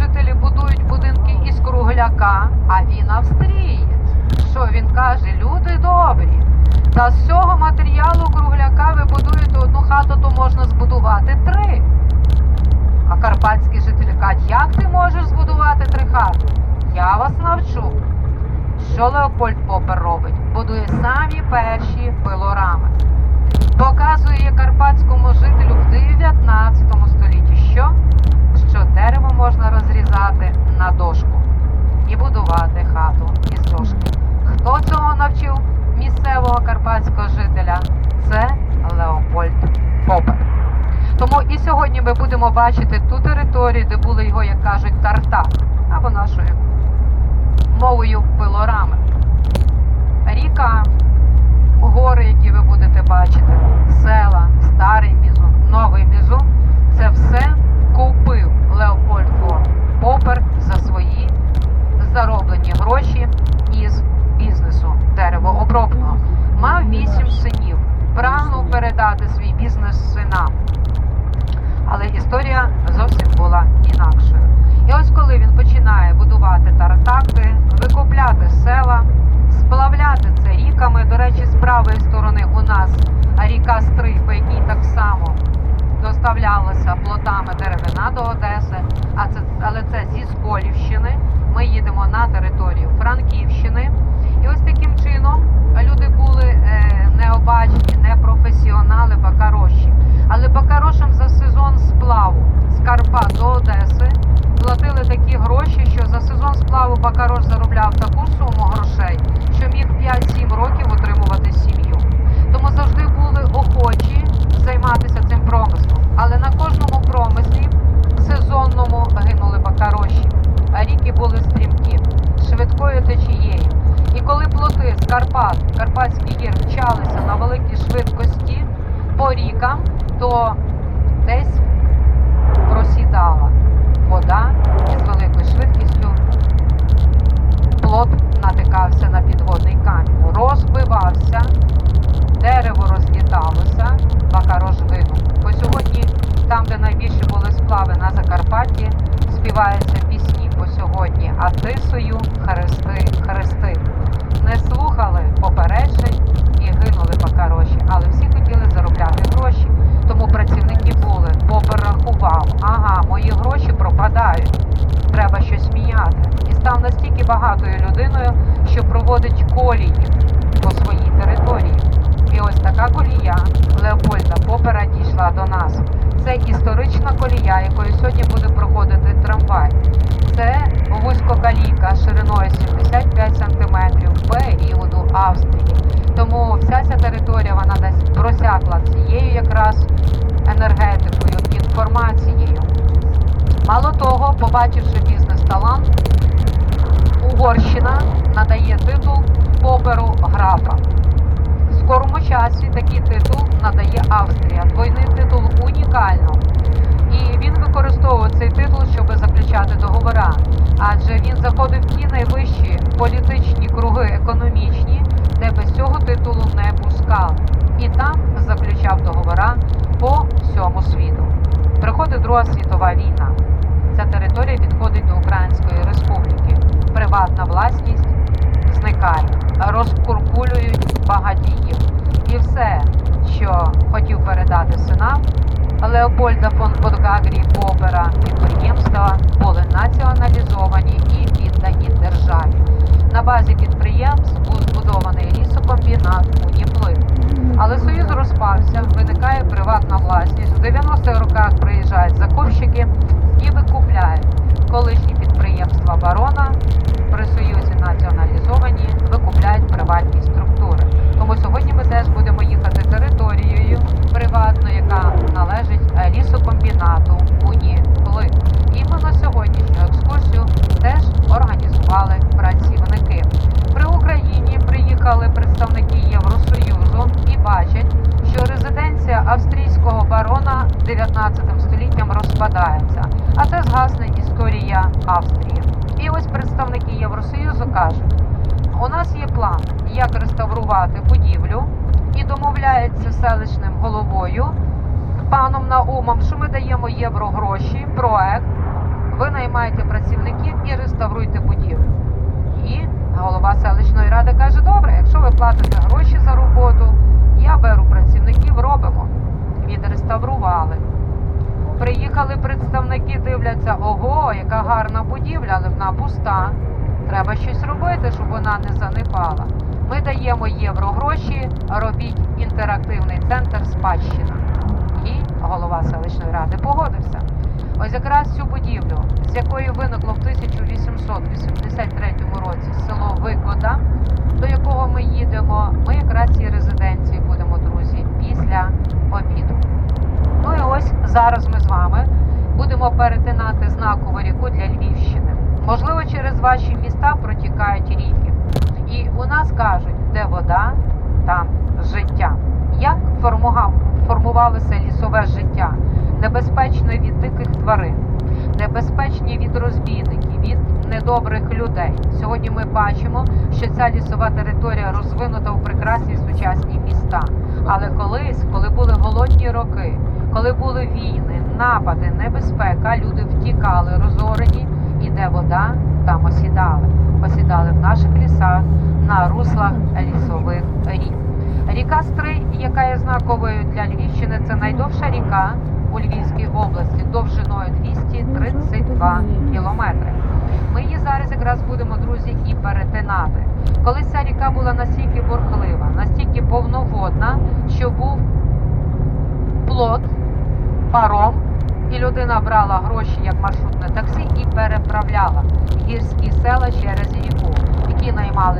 жителі будують будинки із кругляка, а він австрієць, що він каже, люди добрі. Та з цього матеріалу кругляка ви будуєте одну хату, то можна збудувати три. А карпатські жителі кажуть, як ти можеш збудувати три хати? Я вас навчу. Що Леопольд Попер робить? Будує самі перші пилорами. Показує карпатському жителю в 19 столітті, що? Дерево можна розрізати на дошку і будувати хату із дошки. Хто цього навчив місцевого карпатського жителя? Це Леопольд Попер. Тому і сьогодні ми будемо бачити ту територію, де були його, як кажуть, тарта, або нашою мовою пилорами. Ріка, гори, які ви будете бачити, села, старий мізу, новий мізу це все купив Леопольд фон Попер за свої зароблені гроші із бізнесу деревообробного. Мав вісім синів, прагнув передати свій бізнес синам. Але історія зовсім була інакшою. І ось коли він починає будувати тартаки, викупляти села, сплавляти це ріками. До речі, з правої сторони у нас ріка Стрий, по якій так само доставлялася плотами деревина до Одеси, а це, але це зі Сколівщини. Ми їдемо на територію Франківщини. І ось таким чином люди були е, необачні, не професіонали, бакароші. Але бакарошам за сезон сплаву з Карпа до Одеси платили такі гроші, що за сезон сплаву бакарош заробляв ріки були стрімкі, швидкою течією. І коли плоти з Карпат, Карпатських гір вчалися на великій швидкості по рікам, то десь просідала вода і з великою швидкістю плот натикався на підводний камінь, розбивався, дерево розліталося, бакарош гинув. Бо сьогодні, там, де найбільше були сплави на Закарпатті, співаються пісні по сьогодні, а тисою хрести, хрести. Не слухали попереджень і гинули бакароші, але всі хотіли заробляти гроші. Тому працівники були, попер рахував, ага, мої гроші пропадають, треба щось міняти. І став настільки багатою людиною, що проводить колії по своїй території. І ось така колія Леопольда Попера дійшла до нас. Це історична колія, якою сьогодні буде проходити трамвай. Це вузькокалійка шириною 75 см періоду Австрії. Тому вся ця територія вона десь просякла цією якраз енергетикою, інформацією. Мало того, побачивши бізнес-талант, Угорщина надає титул поперу графа. Скорому часі такий титул надає Австрія. Двойний титул унікально. І він використовував цей титул, щоб заключати договори. Адже він заходив в ті найвищі політичні круги економічні, де без цього титулу не пускали. І там заключав договори по всьому світу. Приходить Друга світова війна. Ця територія відходить до Української Республіки. Приватна власність зникає, розкуркулюють багатіїв. І все, що хотів передати синам Леопольда фон Подгагрі Попера підприємства, були націоналізовані і віддані державі. На базі підприємств був збудований лісокомбінат Уніплив. Але союз розпався, виникає приватна власність. В 90-х роках приїжджають закупщики і викупляють колишні підприємства барона територія Австрії. І ось представники Євросоюзу кажуть: у нас є план, як реставрувати будівлю, і домовляється селищним головою паном Наумом, що ми даємо євро гроші, проект. Ви наймаєте працівників і реставруйте будівлю. І голова селищної ради каже: добре, якщо ви платите гроші за роботу, я беру працівників, робимо. Відреставрували. Приїхали представники, дивляться, ого, яка гарна будівля, але вона пуста. Треба щось робити, щоб вона не занепала. Ми даємо євро гроші, робіть інтерактивний центр спадщина. І голова селищної ради погодився. Ось якраз цю будівлю, з якої виникло в 1883 році село Викода, до якого ми їдемо, ми якраз цій резиденції будемо, друзі, після обіду. Ну і ось зараз ми будемо перетинати знакову ріку для Львівщини. Можливо, через ваші міста протікають ріки. І у нас кажуть, де вода, там життя. Як формувалося лісове життя? Небезпечно від диких тварин, небезпечні від розбійників, від недобрих людей. Сьогодні ми бачимо, що ця лісова територія розвинута у прекрасні сучасні міста. Але колись, коли були голодні роки, коли були війни, напади, небезпека, люди втікали, розорені, і де вода, там осідали. Осідали в наших лісах, на руслах лісових рік. Ріка Стрий, яка є знаковою для Львівщини, це найдовша ріка у Львівській області довжиною 232 кілометри. Ми її зараз якраз будемо, друзі, і перетинати. Колись ця ріка була настільки бурхлива, настільки повноводна, що був плот, паром, і людина брала гроші як маршрутне таксі і переправляла гірські села через ріку, які наймали.